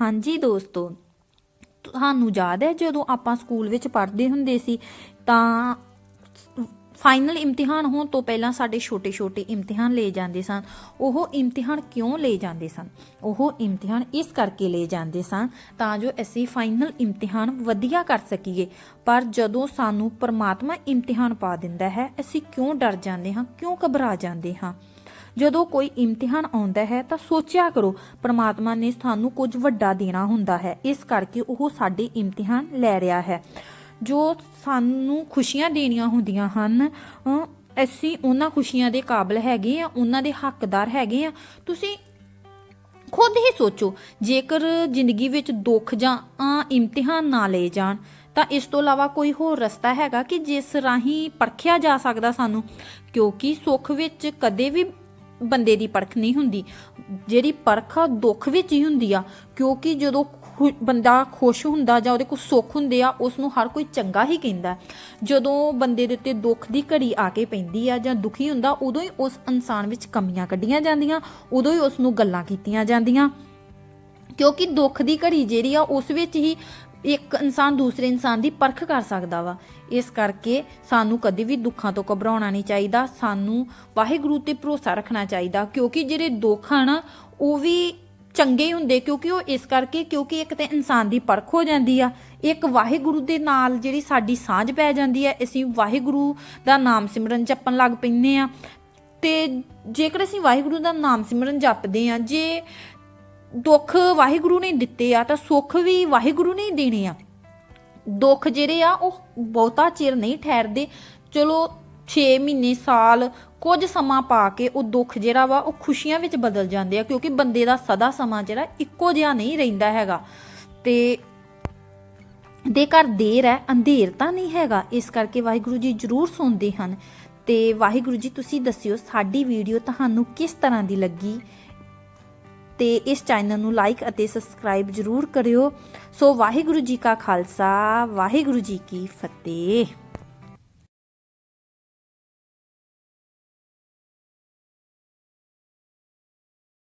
ਹਾਂਜੀ ਦੋਸਤੋ, ਤੁਹਾਨੂੰ ਯਾਦ ਹੈ ਜਦੋਂ ਆਪਾਂ ਸਕੂਲ ਵਿੱਚ ਪੜ੍ਹਦੇ ਹੁੰਦੇ ਸੀ, ਤਾਂ ਫਾਈਨਲ ਇਮਤਿਹਾਨ ਹੋਣ ਤੋਂ ਪਹਿਲਾਂ ਸਾਡੇ ਛੋਟੇ-ਛੋਟੇ ਇਮਤਿਹਾਨ ਲਏ ਜਾਂਦੇ ਸਨ। ਉਹ ਇਮਤਿਹਾਨ ਕਿਉਂ ਲਏ ਜਾਂਦੇ ਸਨ? ਉਹ ਇਮਤਿਹਾਨ ਇਸ ਕਰਕੇ ਲਏ ਜਾਂਦੇ ਸਨ ਤਾਂ ਜੋ ਅਸੀਂ ਫਾਈਨਲ ਇਮਤਿਹਾਨ ਵਧੀਆ ਕਰ ਸਕੀਏ। ਪਰ ਜਦੋਂ ਸਾਨੂੰ ਪਰਮਾਤਮਾ ਇਮਤਿਹਾਨ ਪਾ ਦਿੰਦਾ ਹੈ, ਅਸੀਂ ਕਿਉਂ ਡਰ ਜਾਂਦੇ ਹਾਂ, ਕਿਉਂ ਘਬਰਾ ਜਾਂਦੇ ਹਾਂ? ਜਦੋਂ ਕੋਈ ਇਮਤਿਹਾਨ ਆਉਂਦਾ ਹੈ ਤਾਂ ਸੋਚਿਆ ਕਰੋ ਪ੍ਰਮਾਤਮਾ ਨੇ ਸਾਨੂੰ ਕੁਝ ਵੱਡਾ ਦੇਣਾ ਹੁੰਦਾ ਹੈ। ਇਸ ਕਰਕੇ ਉਹ ਸਾਡੇ ਇਮਤਿਹਾਨ ਲੈ ਰਿਹਾ ਹੈ। ਜੋ ਸਾਨੂੰ ਖੁਸ਼ੀਆਂ ਦੇਣੀਆਂ ਹੁੰਦੀਆਂ ਹਨ ਅਸੀਂ ਉਹਨਾਂ ਖੁਸ਼ੀਆਂ ਦੇ ਕਾਬਿਲ ਹੈਗੇ ਆ ਉਹਨਾਂ ਦੇ ਹੱਕਦਾਰ ਹੈਗੇ ਆ ਤੁਸੀਂ ਖੁਦ ਹੀ ਸੋਚੋ ਜੇਕਰ ਜ਼ਿੰਦਗੀ ਵਿੱਚ ਦੁੱਖ ਜਾਂ ਅ, ਇਮਤਿਹਾਨ ਨਾ ਲਏ ਜਾਣ ਤਾਂ ਇਸ ਤੋਂ ਇਲਾਵਾ ਕੋਈ ਹੋਰ ਰਸਤਾ ਹੈਗਾ ਕਿ ਜਿਸ ਰਾਹੀਂ ਪਰਖਿਆ ਜਾ ਸਕਦਾ ਸਾਨੂੰ? ਕਿਉਂਕਿ ਸੁੱਖ ਵਿੱਚ ਕਦੇ ਵੀ ਬੰਦੇ ਦੀ ਪਰਖ ਨਹੀਂ ਹੁੰਦੀ। ਜਿਹੜੀ ਪਰਖ ਆ, ਦੁੱਖ ਵਿੱਚ ਹੀ ਹੁੰਦੀ ਆ, ਕਿਉਂਕਿ ਜਦੋਂ ਬੰਦਾ ਖੁਸ਼ ਹੁੰਦਾ ਜਾਂ ਉਹਦੇ ਕੋਲ ਸੁੱਖ ਹੁੰਦੇ ਆ ਉਸ ਨੂੰ ਹਰ ਕੋਈ ਚੰਗਾ ਹੀ ਕਹਿੰਦਾ ਜਦੋਂ ਬੰਦੇ ਦੇ ਉੱਤੇ ਦੁੱਖ ਦੀ ਘੜੀ ਆ ਕੇ ਪੈਂਦੀ ਆ ਜਾਂ ਦੁਖੀ ਹੁੰਦਾ, ਉਦੋਂ ਹੀ ਉਸ ਇਨਸਾਨ ਵਿੱਚ ਕਮੀਆਂ ਕੱਢੀਆਂ ਜਾਂਦੀਆਂ, ਉਦੋਂ ਹੀ ਉਸ ਨੂੰ ਗੱਲਾਂ ਕੀਤੀਆਂ ਜਾਂਦੀਆਂ। ਕਿਉਂਕਿ ਦੁੱਖ ਦੀ ਘੜੀ ਜਿਹੜੀ ਆ, ਉਸ ਵਿੱਚ ਹੀ ਇੱਕ ਇਨਸਾਨ ਦੂਸਰੇ ਇਨਸਾਨ ਦੀ ਪਰਖ ਕਰ ਸਕਦਾ ਵਾ। ਇਸ ਕਰਕੇ ਸਾਨੂੰ ਕਦੇ ਵੀ ਦੁੱਖਾਂ ਤੋਂ ਘਬਰਾਉਣਾ ਨਹੀਂ ਚਾਹੀਦਾ। ਸਾਨੂੰ ਵਾਹਿਗੁਰੂ ਤੇ ਭਰੋਸਾ ਰੱਖਣਾ ਚਾਹੀਦਾ, ਕਿਉਂਕਿ ਜਿਹੜੇ ਦੁੱਖ ਹਨ, ਉਹ ਵੀ ਚੰਗੇ ਹੀ ਹੁੰਦੇ, ਕਿਉਂਕਿ ਉਹ ਇਸ ਕਰਕੇ, ਕਿਉਂਕਿ ਇੱਕ ਤੇ ਇਨਸਾਨ ਦੀ ਪਰਖ ਹੋ ਜਾਂਦੀ ਆ। ਇੱਕ ਵਾਹਿਗੁਰੂ ਦੇ ਨਾਲ ਜਿਹੜੀ ਸਾਡੀ ਸਾਂਝ ਪੈ ਜਾਂਦੀ ਹੈ ਅਸੀਂ ਵਾਹਿਗੁਰੂ ਦਾ ਨਾਮ ਸਿਮਰਨ ਜਪਣ ਲੱਗ ਪੈਂਦੇ ਆ। ਤੇ ਜੇਕਰ ਅਸੀਂ ਵਾਹਿਗੁਰੂ ਦਾ ਨਾਮ ਸਿਮਰਨ ਜਪਦੇ ਆ, ਜੇ ਦੁੱਖ ਵਾਹਿਗੁਰੂ ਨੇ ਦਿੱਤੇ ਆ ਤਾਂ ਸੁੱਖ ਵੀ ਵਾਹਿਗੁਰੂ ਨੇ ਦੇਣੇ ਆ। ਦੁੱਖ ਜਿਹੜੇ ਆ, ਉਹ ਬਹੁਤਾ ਚਿਰ ਨਹੀਂ ਠਹਿਰਦੇ। ਚਲੋ 6 ਮਹੀਨੇ, ਸਾਲ ਕੁਝ ਸਮਾਂ ਪਾ ਕੇ ਉਹ ਦੁੱਖ ਜਿਹੜਾ ਵਾ, ਉਹ ਖੁਸ਼ੀਆਂ ਵਿੱਚ ਬਦਲ ਜਾਂਦੇ ਆ, ਕਿਉਂਕਿ ਬੰਦੇ ਦਾ ਸਦਾ ਸਮਾਂ ਜਿਹੜਾ ਇੱਕੋ ਜਿਹਾ ਨਹੀਂ ਰਹਿੰਦਾ ਹੈਗਾ। ਤੇ ਦੇ ਘਰ ਦੇਰ ਹੈ, ਅੰਧੇਰ ਤਾਂ ਨਹੀਂ ਹੈਗਾ। ਇਸ ਕਰਕੇ ਵਾਹਿਗੁਰੂ ਜੀ ਜ਼ਰੂਰ ਸੁਣਦੇ ਹਨ। ਤੇ ਵਾਹਿਗੁਰੂ ਜੀ, ਤੁਸੀਂ ਦੱਸਿਓ ਸਾਡੀ ਵੀਡੀਓ ਤੁਹਾਨੂੰ ਕਿਸ ਤਰ੍ਹਾਂ ਦੀ ਲੱਗੀ? ਤੇ ਇਸ ਚੈਨਲ ਨੂੰ ਲਾਈਕ ਅਤੇ ਸਬਸਕ੍ਰਾਈਬ ਜ਼ਰੂਰ ਕਰਿਓ। ਸੋ ਵਾਹਿਗੁਰੂ ਜੀ ਕਾ ਖਾਲਸਾ, ਵਾਹਿਗੁਰੂ ਜੀ ਕੀ ਫਤਿਹ।